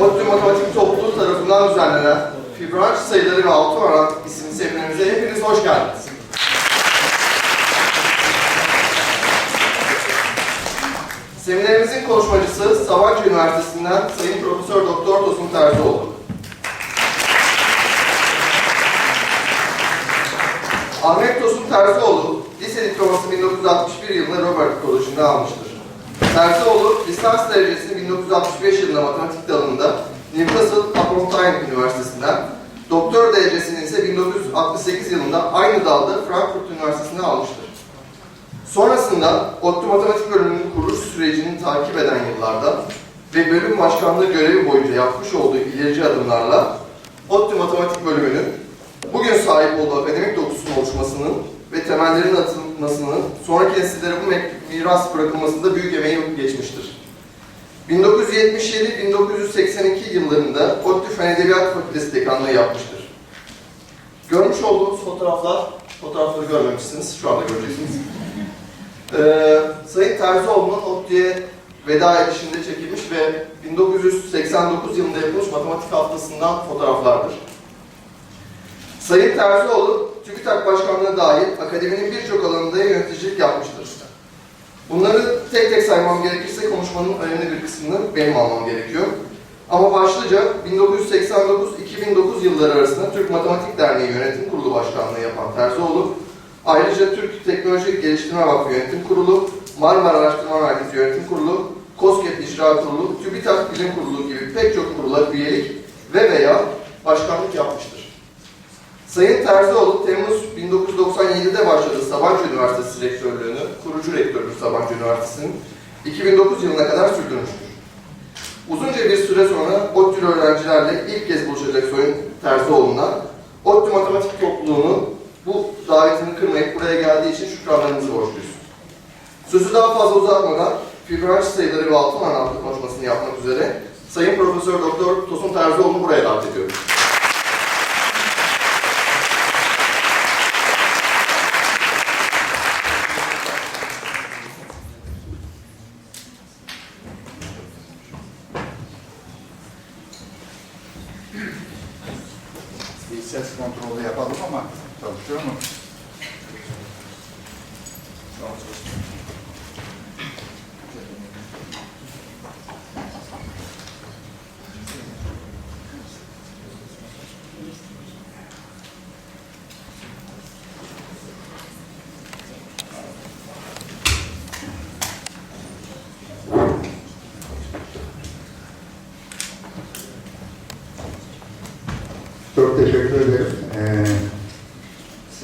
ODTÜ Matematik Topluluğu tarafından düzenlenen Fibonacci sayıları ve altın oran isimli seminerimize hepiniz hoş geldiniz. Seminerimizin konuşmacısı Sabancı Üniversitesi'nden Sayın Profesör Doktor Tosun Terzioğlu. Ahmet Tosun Terzioğlu, lise diploması 1961 yılında Robert Koleji'nde almıştır. Terzioğlu, lisans derecesini 1965 yılında matematik dalında Newcastle upon Tyne Üniversitesi'nden, doktor derecesini ise 1968 yılında aynı dalda Frankfurt Üniversitesi'nde almıştır. Sonrasında ODTÜ Matematik Bölümünün kuruluş sürecini takip eden yıllarda ve bölüm başkanlığı görevi boyunca yapmış olduğu ilerici adımlarla ODTÜ Matematik Bölümünün bugün sahip olduğu akademik dokusunun oluşmasının ve temellerinin atılmasının sonraki nesillere bu miras bırakılmasında büyük emeği geçmiştir. 1977-1982 yıllarında ODTÜ Fen Edebiyat Fakültesi dekanlığı yapmıştır. Görmüş olduğunuz fotoğraflar, fotoğrafları görmemişsiniz, şu anda göreceksiniz. Ee, Sayın Terzioğlu'nun ODTÜ'ye veda edişinde çekilmiş ve 1989 yılında yapılmış matematik haftasından fotoğraflardır. Sayın Terzioğlu, TÜBİTAK Başkanlığı dahil akademinin birçok alanında yöneticilik yapmıştır. Bunları tek tek saymam gerekirse konuşmanın önemli bir kısmını benim almam gerekiyor. Ama başlıca 1989-2009 yılları arasında Türk Matematik Derneği Yönetim Kurulu Başkanlığı yapan Terzioğlu, ayrıca Türk Teknoloji Geliştirme Vakfı Yönetim Kurulu, Marmara Araştırma Merkezi Yönetim Kurulu, COSGAP İcra Kurulu, TÜBİTAK Bilim Kurulu gibi pek çok kurula üyelik ve veya başkanlık yapmıştır. Sayın Terzioğlu, Temmuz 1997'de başladığı Sabancı Üniversitesi rektörlüğünü, kurucu rektördür Sabancı Üniversitesi'nin, 2009 yılına kadar sürdürmüştür. Uzunca bir süre sonra ODTÜ'lü öğrencilerle ilk kez buluşacak Sayın Terzioğlu'na, ODTÜ Matematik Topluluğu'nu bu davetini kırmayıp buraya geldiği için şükranlarımızı borçluyuz. Sözü daha fazla uzatmadan Fibonacci sayıları ve altın adlı konuşmasını yapmak üzere Sayın Profesör Doktor Tosun Terzioğlu'nu buraya davet ediyorum.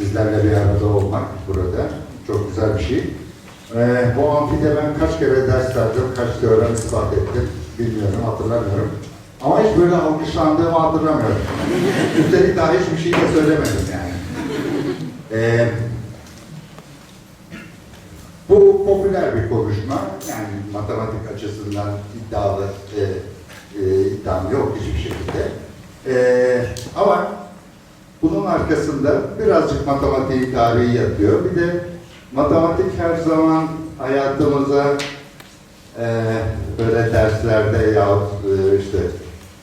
Sizlerle bir arada olmak burada çok güzel bir şey. Ee, bu amfide ben kaç kere ders verdim, kaç teorem ispat ettim bilmiyorum, hatırlamıyorum. Ama hiç böyle alkışlandığımı hatırlamıyorum. Üstelik daha hiçbir şey de söylemedim yani. Ee, bu popüler bir konuşma. Yani matematik açısından iddialı, e, e, iddiam yok hiçbir şekilde. Ee, ama bunun arkasında birazcık matematik tarihi yatıyor. Bir de matematik her zaman hayatımıza e, böyle derslerde yahut e, işte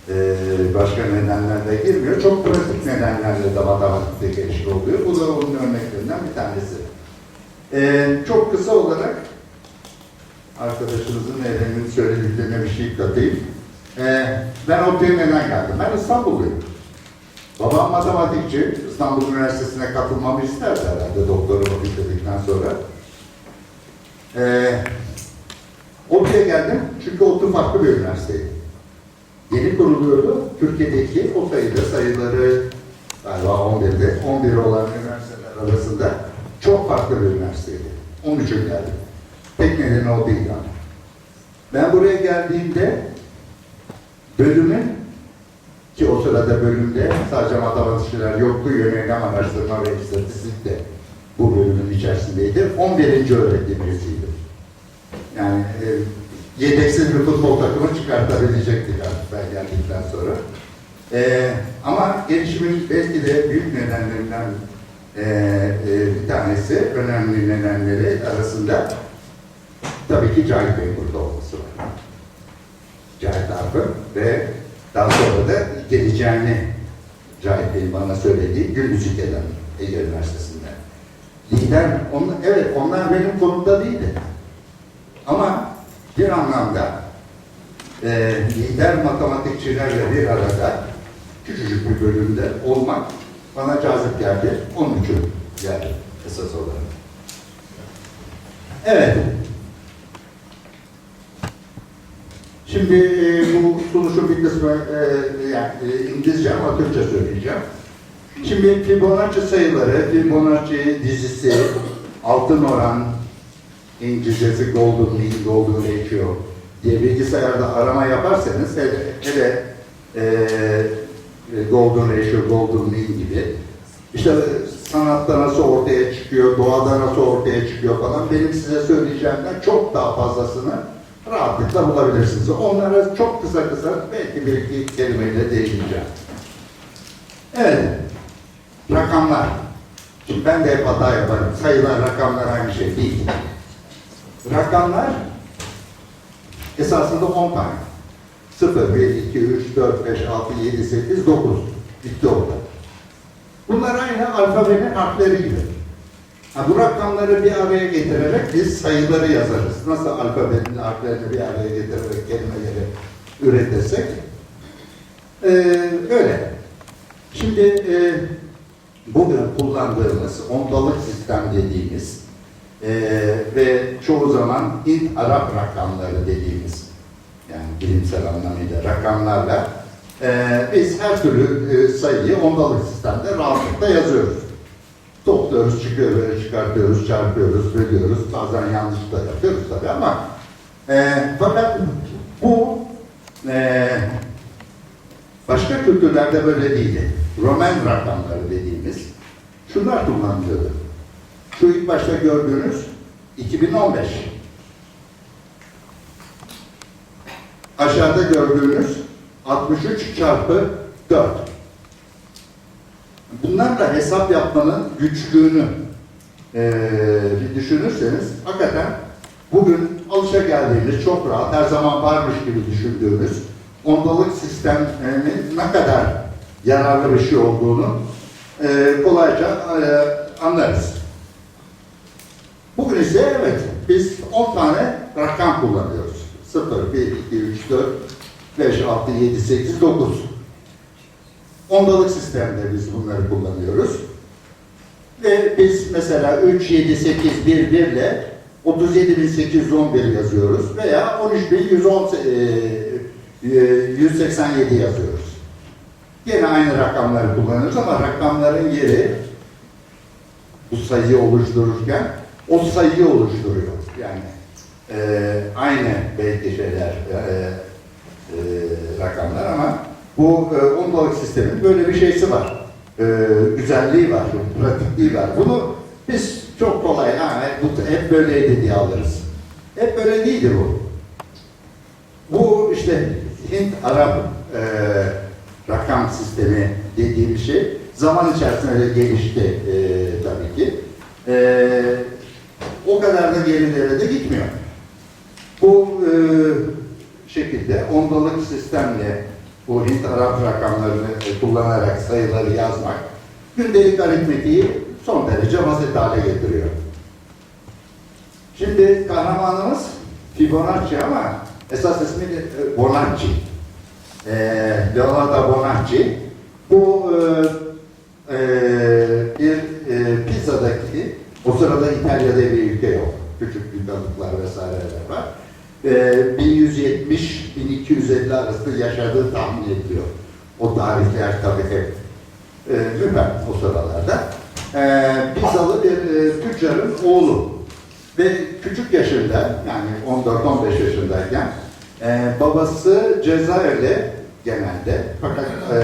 e, başka nedenlerle girmiyor. Çok pratik nedenlerle de matematikte geçiş oluyor. Bu da onun örneklerinden bir tanesi. E, çok kısa olarak arkadaşınızın Eren'in söylediklerine bir şey katayım. Ee, ben neden geldim? Ben İstanbulluyum. Babam matematikçi. İstanbul Üniversitesi'ne katılmamı isterdi herhalde doktorumu bitirdikten sonra. Ee, ODTÜ'ye geldim çünkü ODTÜ farklı bir üniversiteydi. Yeni kuruluyordu. Türkiye'deki o sayıda sayıları galiba 11'de 11 olan üniversiteler arasında çok farklı bir üniversiteydi. Onun için geldim. Tek nedeni o değil yani. Ben buraya geldiğimde bölümün ki o sırada bölümde sadece matematikçiler yoktu, yönelim araştırma ve istatistik de bu bölümün içerisindeydi. 11. öğretim. Yani e, yedeksiz bir futbol takımı çıkartabilecektik artık ben geldikten sonra. E, ama gelişimin belki de büyük nedenlerinden e, e, bir tanesi, önemli nedenleri arasında tabii ki Cahit Bey'in burada olması var. Cahit Arfın ve Daha sonra da geleceğini Cahit Bey'in bana söylediği Gündüz İlke'den Ege Üniversitesi'nde. Lider, onlar, evet onlar benim konumda değildi. Ama bir anlamda e, lider matematikçilerle bir arada küçücük bir bölümde olmak bana cazip geldi. Onun için geldi esas olarak. Evet. Şimdi e, bu sunuşun bir kısmı e, yani e, İngilizce ama Türkçe söyleyeceğim. Şimdi Fibonacci sayıları, Fibonacci dizisi, altın oran, İngilizcesi Golden Mean, Golden Ratio diye bilgisayarda arama yaparsanız hele, hele e, e, Golden Ratio, Golden Mean gibi işte sanatta nasıl ortaya çıkıyor, doğada nasıl ortaya çıkıyor falan benim size söyleyeceğimden çok daha fazlasını rahatlıkla bulabilirsiniz. Onlara çok kısa kısa belki bir iki kelimeyle değineceğim. Evet, rakamlar. Şimdi ben de hep hata yaparım. Sayılar, rakamlar aynı şey değil. Rakamlar esasında 10 tane. 0, 1, 2, 3, 4, 5, 6, 7, 8, 9. Bitti orada. Bunlar aynı alfabenin harfleri gibi. Ha, bu rakamları bir araya getirerek biz sayıları yazarız. Nasıl alfabenin harflerini bir araya getirerek kelimeleri üretirsek. Ee, öyle. Şimdi e, bugün kullandığımız ondalık sistem dediğimiz e, ve çoğu zaman Hint-Arap rakamları dediğimiz yani bilimsel anlamıyla rakamlarla e, biz her türlü e, sayıyı ondalık sistemde rahatlıkla yazıyoruz. Topluyoruz, çıkıyoruz, çıkartıyoruz, çarpıyoruz, bölüyoruz. Bazen yanlış da yapıyoruz tabii ama e, fakat bu e, başka kültürlerde böyle değildi. Roman rakamları dediğimiz şunlar kullanılıyordu. Şu ilk başta gördüğünüz 2015. Aşağıda gördüğünüz 63 çarpı 4. Bunlarla hesap yapmanın güçlüğünü eee, bir düşünürseniz hakikaten bugün alışa geldiğimiz çok rahat her zaman varmış gibi düşündüğümüz ondalık sistemin ne kadar yararlı bir şey olduğunu eee, kolayca eee, anlarız. Bugün ise evet biz 10 tane rakam kullanıyoruz. 0, 1, 2, 3, 4, 5, 6, 7, 8, 9. Ondalık sistemde biz bunları kullanıyoruz. Ve biz mesela 3, 7, 8, 1, 1 ile 37.811 yazıyoruz veya 13.110, e, e, 187 yazıyoruz. Yine aynı rakamları kullanıyoruz ama rakamların yeri bu sayıyı oluştururken o sayıyı oluşturuyor. Yani e, aynı belki şeyler, e, e, rakamlar ama bu e, ondalık sistemin böyle bir şeysi var. E, güzelliği var, pratikliği var. Bunu biz çok kolay, ha, bu hep böyleydi diye alırız. Hep böyle değildi bu. Bu işte Hint-Arap e, rakam sistemi dediğim şey zaman içerisinde de gelişti e, tabii ki. E, o kadar da gerilere de gitmiyor. Bu e, şekilde ondalık sistemle bu Hint-Arap rakamlarını e, kullanarak sayıları yazmak gündelik aritmetiği son derece basit hale getiriyor. Şimdi kahramanımız Fibonacci ama esas ismi e, Bonacci. E, Leonardo Bonacci. Bu e, e, bir e, Pisa'daki, o sırada İtalya'da bir ülke yok. Küçük ülkelikler vesaireler var. E, 1170-1250 arası yaşadığı tahmin ediliyor. O tarihler tabii hep e, müpem o sıralarda. E, Pisalı bir e, tüccarın oğlu ve küçük yaşında yani 14-15 yaşındayken e, babası Cezayir'de genelde fakat e,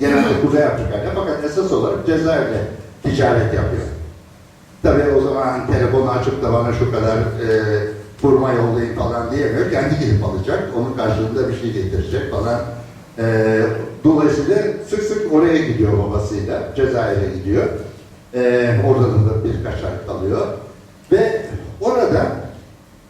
genelde Kuzey Afrika'da fakat esas olarak Cezayir'de ticaret yapıyor. Tabii o zaman telefonu açıp da bana şu kadar e, kurma yollayın falan diyemiyor. Kendi gidip alacak. Onun karşılığında bir şey getirecek falan. E, dolayısıyla sık sık oraya gidiyor babasıyla. Cezayir'e gidiyor. E, orada da birkaç ay kalıyor. Ve orada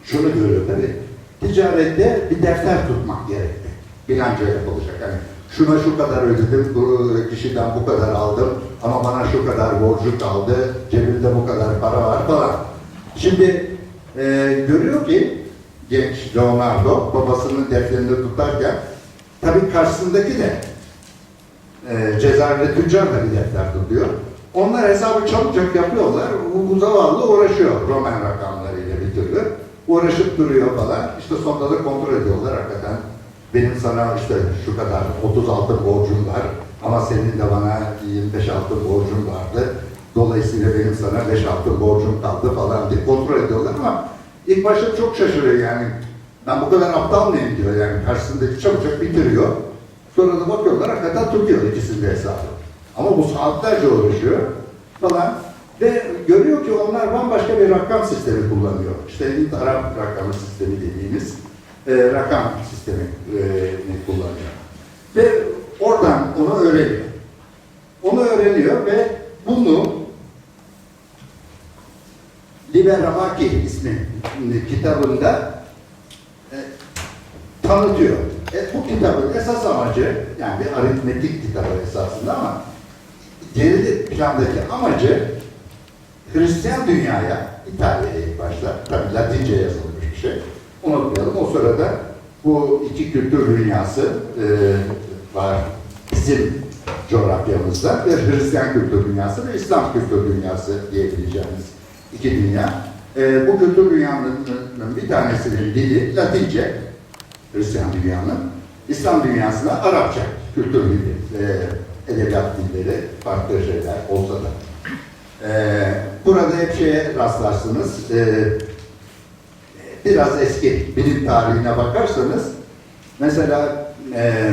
şunu görüyor tabii. Ticarette bir defter tutmak gerekti. Bilanço yapılacak. Hani şuna şu kadar ödedim, bu kişiden bu kadar aldım ama bana şu kadar borcu kaldı, cebimde bu kadar para var falan. Şimdi e, görüyor ki genç Leonardo babasının defterini tutarken tabii karşısındaki de e, Cezayir'de tüccar da bir defter tutuyor. Onlar hesabı çabucak yapıyorlar. Bu, bu zavallı uğraşıyor Roman rakamlarıyla bir türlü. Uğraşıp duruyor falan. İşte sonunda da kontrol ediyorlar hakikaten. Benim sana işte şu kadar 30 altın borcum var ama senin de bana 25 altın borcun vardı. Dolayısıyla benim sana 5 altın borcum kaldı falan diye kontrol ediyorlar ama ilk başta çok şaşırıyor yani. Ben bu kadar aptal mıyım diyor yani karşısındaki çabucak bitiriyor. Sonra da bakıyorlar hakikaten tutuyor ikisinin de hesabı. Ama bu saatlerce uğraşıyor falan. Ve görüyor ki onlar bambaşka bir rakam sistemi kullanıyor. İşte Hint Arap rakamı sistemi dediğimiz e, rakam sistemi e, kullanıyor. Ve oradan onu öğreniyor. Onu öğreniyor ve bunu Liber Ramaki ismi kitabında e, tanıtıyor. E, bu kitabın esas amacı, yani bir aritmetik kitabı esasında ama geri plandaki amacı Hristiyan dünyaya, İtalya'ya ilk başta, tabii Latince yazılmış bir şey, unutmayalım. O sırada bu iki kültür dünyası e, var bizim coğrafyamızda. Bir Hristiyan kültür dünyası ve İslam kültür dünyası diyebileceğimiz iki dünya. E, bu kültür dünyanın bir tanesinin dili Latince, Hristiyan dünyanın, İslam dünyasına Arapça kültür dili, e, edebiyat dilleri, farklı şeyler olsa da. E, burada hep şeye rastlarsınız, e, biraz eski bilim tarihine bakarsanız, mesela e,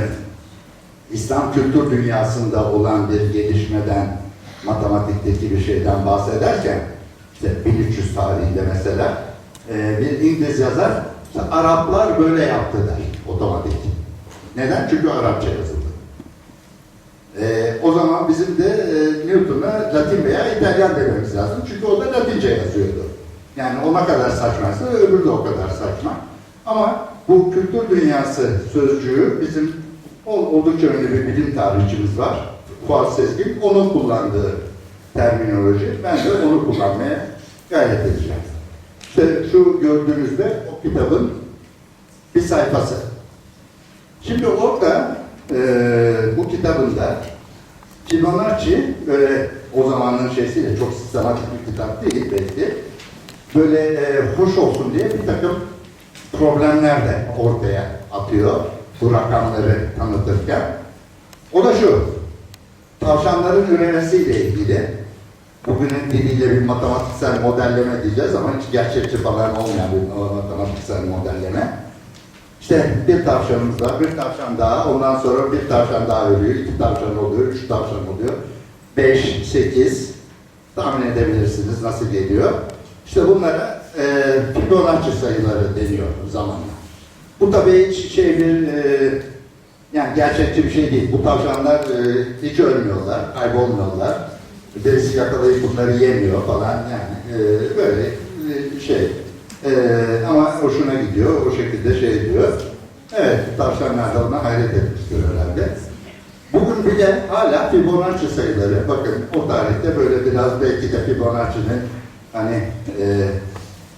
İslam kültür dünyasında olan bir gelişmeden, matematikteki bir şeyden bahsederken, işte 1300 tarihinde mesela, e, bir İngiliz yazar, işte Araplar böyle yaptı der, otomatik. Neden? Çünkü Arapça yazıldı. E, o zaman bizim de e, Newton'a Latin veya İtalyan dememiz lazım. Çünkü o da Latince yazıyordu. Yani ona kadar saçmaysa öbürü de o kadar saçma. Ama bu kültür dünyası sözcüğü bizim ol- oldukça önemli bir bilim tarihçimiz var. Fuat Sezgin. Onun kullandığı terminoloji. Ben de onu kullanmaya gayret edeceğim. İşte şu gördüğünüzde o kitabın bir sayfası. Şimdi orada eee bu kitabında Fibonacci böyle o zamanın şeysiyle çok sistematik bir kitap değil belki. Böyle e, hoş olsun diye bir takım problemler de ortaya atıyor bu rakamları tanıtırken. O da şu, tavşanların üremesiyle ilgili bugünün diliyle bir matematiksel modelleme diyeceğiz ama hiç gerçekçi falan olmayan bir matematiksel modelleme. İşte bir tavşanımız var, bir tavşan daha, ondan sonra bir tavşan daha ölüyor, iki tavşan oluyor, üç tavşan oluyor, beş, sekiz, tahmin edebilirsiniz nasıl geliyor. İşte bunlara e, Fibonacci sayıları deniyor zamanla. Bu tabii hiç şey bir, e, yani gerçekçi bir şey değil. Bu tavşanlar e, hiç ölmüyorlar, kaybolmuyorlar. Birisi yakalayıp bunları yemiyor falan yani e, böyle e, şey. E, ama hoşuna gidiyor, o şekilde şey diyor. Evet, tavşanlar da ona hayret etmiştir herhalde. Bugün bile hala Fibonacci sayıları, bakın o tarihte böyle biraz belki de Fibonacci'nin hani e,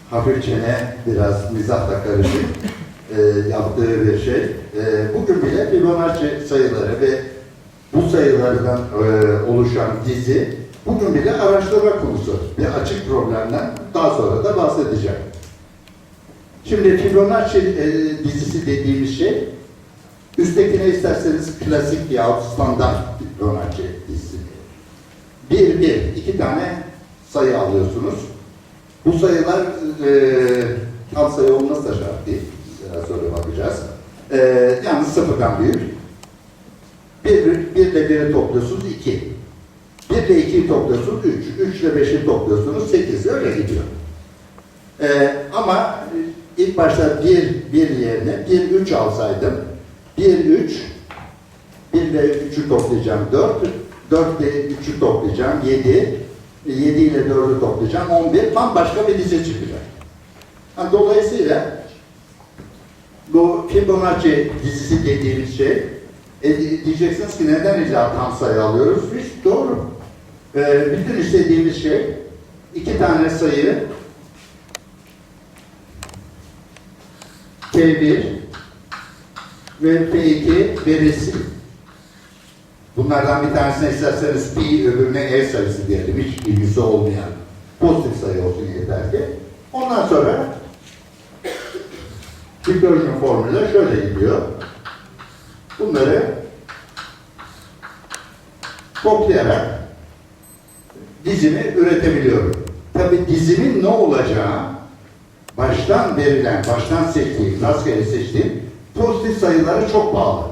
hafifçene biraz mizahla karışık e, yaptığı bir şey. E, bugün bile Fibonacci sayıları ve bu sayılardan e, oluşan dizi bugün bile araştırma konusu. Bir açık problemden daha sonra da bahsedeceğim. Şimdi Fibonacci e, dizisi dediğimiz şey üsttekine isterseniz klasik yahut standart Fibonacci dizisi. Bir, bir, iki tane sayı alıyorsunuz. Bu sayılar e, tam sayı olması da şart değil. Sonra bakacağız. E, yalnız sıfırdan büyük. Bir, bir ile biri topluyorsunuz iki. Bir ile ikiyi topluyorsunuz üç. Üç ile beşi topluyorsunuz sekiz. Öyle gidiyor. E, ama ilk başta bir, bir yerine bir üç alsaydım bir üç bir ile üçü toplayacağım dört. Dört ile üçü toplayacağım yedi. 7 ile 4'ü toplayacağım 11 bambaşka bir dizi çıkacak. Ha, dolayısıyla bu Fibonacci dizisi dediğimiz şey E, di- diyeceksiniz ki neden illa tam sayı alıyoruz? Biz doğru. E, bütün istediğimiz şey iki tane sayı P1 ve P2 verilsin. Bunlardan bir tanesine isterseniz pi öbürüne e sayısı diyelim. Hiç ilgisi olmayan pozitif sayı olsun yeter ki. Ondan sonra Dispersion formülü şöyle gidiyor. Bunları toplayarak dizimi üretebiliyorum. Tabi dizimin ne olacağı baştan verilen, baştan seçtiğim, rastgele seçtiğim pozitif sayılara çok bağlı.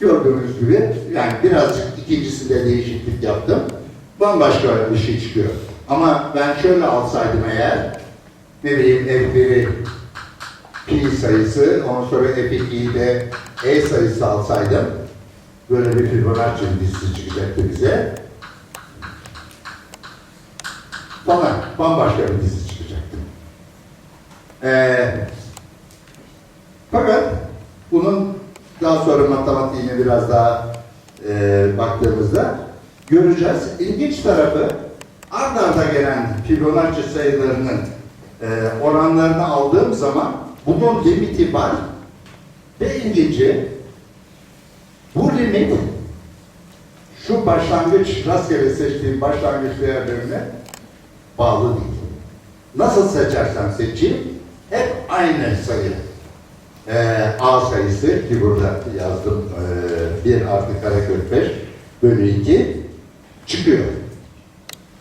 Gördüğünüz gibi yani birazcık ikincisinde değişiklik yaptım. Bambaşka bir şey çıkıyor. Ama ben şöyle alsaydım eğer ne bileyim F1'i pi sayısı, ondan sonra F2'yi de E sayısı alsaydım böyle bir Fibonacci dizisi çıkacaktı bize. Bana bambaşka bir dizi çıkacaktı. Ee, fakat bunun daha sonra matematiğine biraz daha e, baktığımızda göreceğiz. İlginç tarafı ard arda gelen Fibonacci sayılarının e, oranlarını aldığım zaman bunun limiti var ve ilginci bu limit şu başlangıç rastgele seçtiğim başlangıç değerlerine bağlı değil. Nasıl seçersem seçeyim hep aynı sayı. Ee, A sayısı ki burada yazdım ee, 1 artı karekök 5 bölü 2 çıkıyor.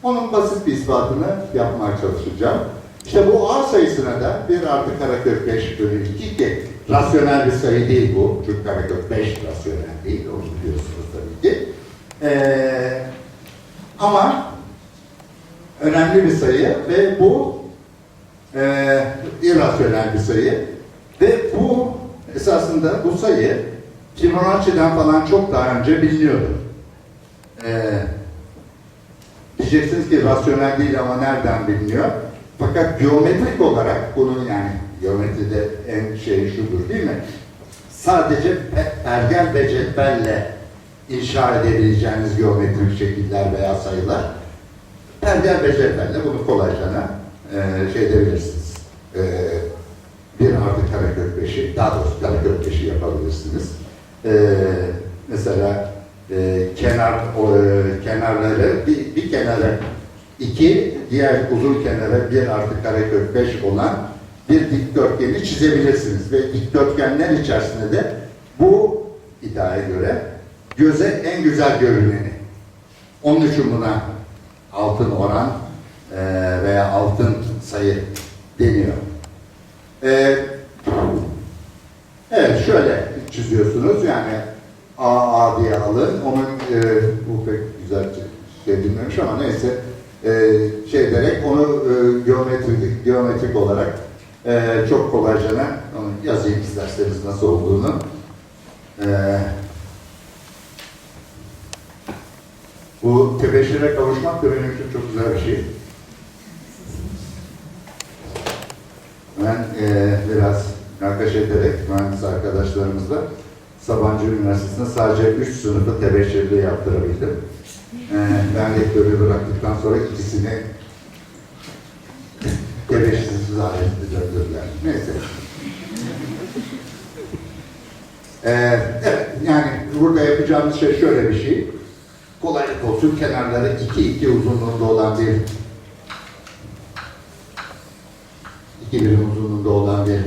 Onun basit bir ispatını yapmaya çalışacağım. İşte bu A sayısına da 1 artı karekök 5 bölü 2 ki rasyonel bir sayı değil bu. Çünkü karekök 5 rasyonel değil, onu biliyorsunuz tabii ki. Ee, ama önemli bir sayı ve bu e, irrasyonel bir sayı ve bu esasında bu sayı Fibonacci'den falan çok daha önce biliniyordu. Ee, diyeceksiniz ki rasyonel değil ama nereden biliniyor? Fakat geometrik olarak bunun yani geometride en şey şudur değil mi? Sadece pe- pergel ve cetvelle inşa edebileceğiniz geometrik şekiller veya sayılar ve cetvelle bunu kolayca e, şey edebilirsiniz. E, bir artı karekök beşi, daha doğrusu karekök beşi yapabilirsiniz. Ee, mesela e, kenar o, e, kenarları bir, bir kenara iki, diğer uzun kenara bir artı karekök beş olan bir dikdörtgeni çizebilirsiniz ve dikdörtgenler içerisinde de bu iddiaya göre göze en güzel görüneni. Onun için buna altın oran e, veya altın sayı deniyor. Ee, evet şöyle çiziyorsunuz yani A A diye alın. Onun e, bu pek güzel şey bilmemiş ama neyse e, şey ederek onu e, geometrik geometrik olarak e, çok kolayca onu yazayım isterseniz nasıl olduğunu. E, bu tebeşire kavuşmak da benim için çok güzel bir şey. Ben e, biraz münakaşa ederek mühendis arkadaşlarımızla Sabancı Üniversitesi'nde sadece 3 sınıfı tebeşirli yaptırabildim. E, ben rektörü bıraktıktan sonra ikisini tebeşirsiz halinde döndürdüler. Neyse. E, evet, yani burada yapacağımız şey şöyle bir şey. Kolaylık olsun kenarları 2-2 uzunluğunda olan bir iki birim uzunluğunda olan bir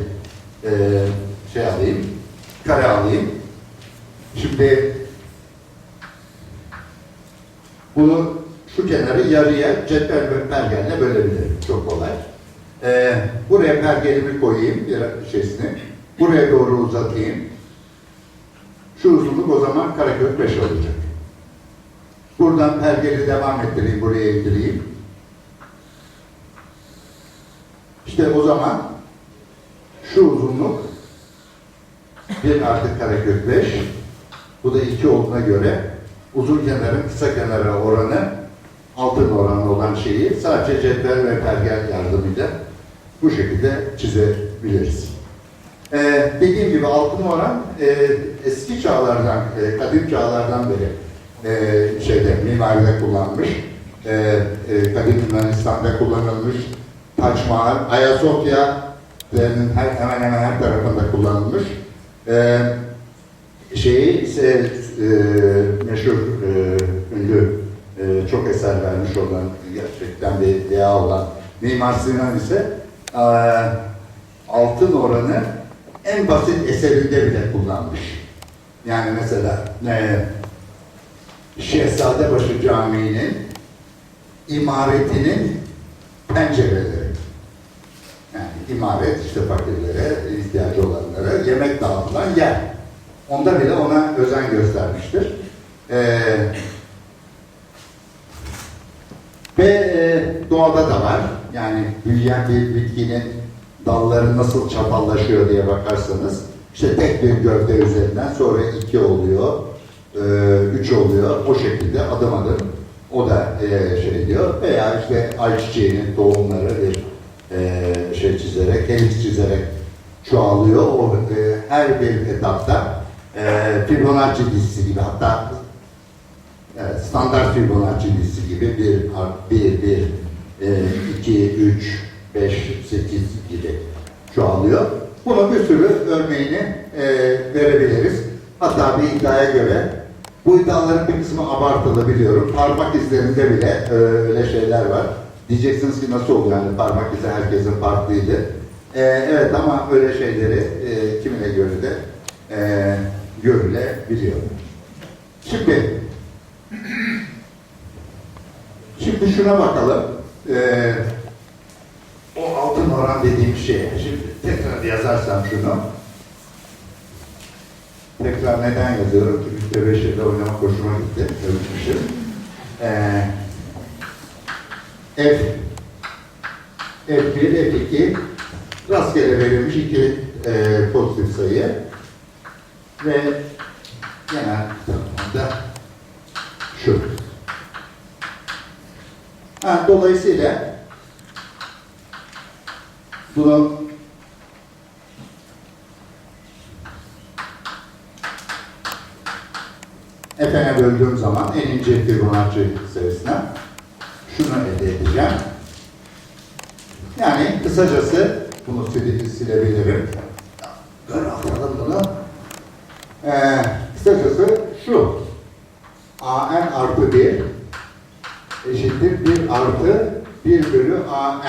e, şey alayım, kare alayım. Şimdi bunu şu kenarı yarıya cetvel ve pergelle bölebilirim. Çok kolay. E, buraya pergelimi koyayım bir şeysini. Buraya doğru uzatayım. Şu uzunluk o zaman karekök 5 olacak. Buradan pergeli devam ettireyim, buraya indireyim. İşte o zaman şu uzunluk 1 artı karekök 5 bu da 2 olduğuna göre uzun kenarın kısa kenara oranı altın oranı olan şeyi sadece cetvel ve pergel yardımıyla bu şekilde çizebiliriz. Ee, dediğim gibi altın oran e, eski çağlardan, e, kadim çağlardan beri e, şeyde mimaride kullanılmış. E, e, kadim Yunanistan'da kullanılmış. Taç Mahal, Ayasofya'nın her, hemen hemen her tarafında kullanılmış. E, şeyi ise e, meşhur e, ünlü e, çok eser vermiş olan gerçekten bir deha olan Mimar Sinan ise e, altın oranı en basit eserinde bile kullanmış. Yani mesela e, Şehzadebaşı Camii'nin imaretinin pencereleri. Yani imaret işte fakirlere, ihtiyacı olanlara yemek dağıtılan yer. Onda bile ona özen göstermiştir. Ee, ve e, doğada da var. Yani büyüyen bir bitkinin dalları nasıl çatallaşıyor diye bakarsanız işte tek bir gövde üzerinden sonra iki oluyor, üç oluyor. O şekilde adım adım o da e, şey diyor. Veya işte ayçiçeğinin tohumları bir e, şey çizerek, heliks çizerek çoğalıyor. O e, her bir etapta e, Fibonacci dizisi gibi hatta Evet, standart Fibonacci dizisi gibi 1, 1, 1, 2, 3, 5, 8 gibi çoğalıyor. Bunun bir sürü örneğini e, verebiliriz. Hatta bir iddiaya göre bu iddiaların bir kısmı abartılı biliyorum. Parmak izlerinde bile e, öyle şeyler var. Diyeceksiniz ki nasıl oluyor yani parmak izi herkesin farklıydı. E, evet ama öyle şeyleri e, kimine göre de e, görülebiliyor. Şimdi Şimdi şuna bakalım. Ee, o altın oran dediğim şey. Şimdi tekrar yazarsam şunu. Tekrar neden yazıyorum? Çünkü tebeşirle oynamak hoşuma gitti. Ölçmüşüm. Ee, F F1, F2 rastgele verilmiş iki e, pozitif sayı ve genel tanımda şu. Ha, dolayısıyla bunu F'e böldüğüm zaman en ince Fibonacci sayısına şunu elde edeceğim. Yani kısacası bunu sil- silebilirim. Böyle atalım bunu. Ee, kısacası şu. AN artı 1 eşittir 1 artı 1 bölü AN.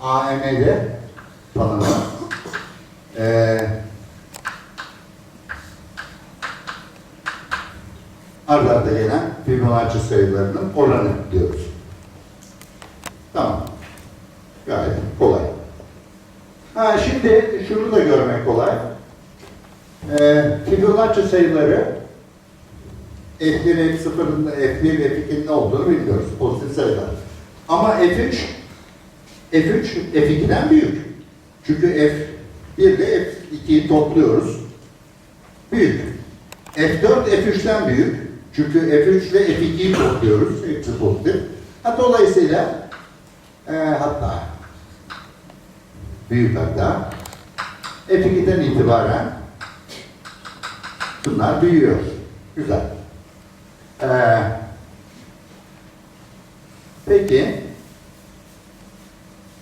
AN'e de tanımı. Ee, arda arda gelen Fibonacci sayılarının oranı diyoruz. Tamam. Gayet kolay. Ha, şimdi şunu da görmek kolay. Ee, Fibonacci sayıları F1, F0'ın, F1, F2'nin ne olduğunu bilmiyoruz. Pozitif sayılar. Ama F3, F3, F2'den büyük. Çünkü F1 ile F2'yi topluyoruz. Büyük. F4, F3'ten büyük. Çünkü F3 ile F2'yi topluyoruz. Hepsi pozitif. Ha, dolayısıyla e, hatta büyük hatta F2'den itibaren bunlar büyüyor. Güzel. Ee, peki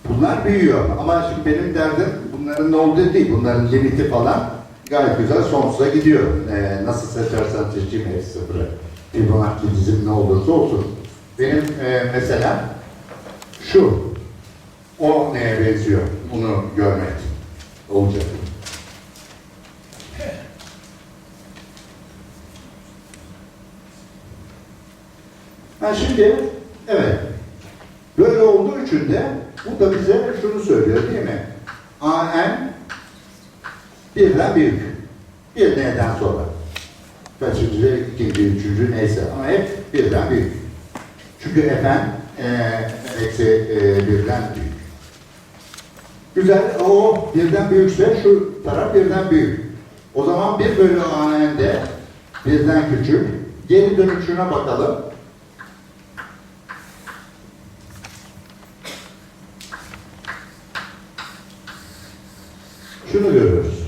bunlar büyüyor ama şimdi benim derdim bunların ne olduğu değil, bunların limiti falan gayet güzel sonsuza gidiyor. Ee, nasıl seçersen seçeyim hepsi sıfırı. Fibonacci dizim ne olursa olsun. Benim e, mesela şu, o neye benziyor bunu görmek olacak. Ha şimdi, evet. Böyle olduğu için de bu da bize şunu söylüyor değil mi? AN birden büyük. Bir neden sonra. Kaçıncı, ikinci, üçüncü neyse ama hep birden büyük. Çünkü Fn e, eksi e, birden büyük. Güzel, o birden büyükse şu taraf birden büyük. O zaman 1 bölü AN'de birden küçük. Geri dönüşüne bakalım. şunu görüyoruz.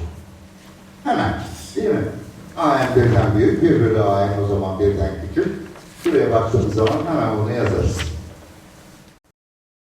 Hemen değil mi? AM birden büyük, bir bölü AM o zaman birden küçük. Şuraya baktığımız zaman hemen bunu yazarız.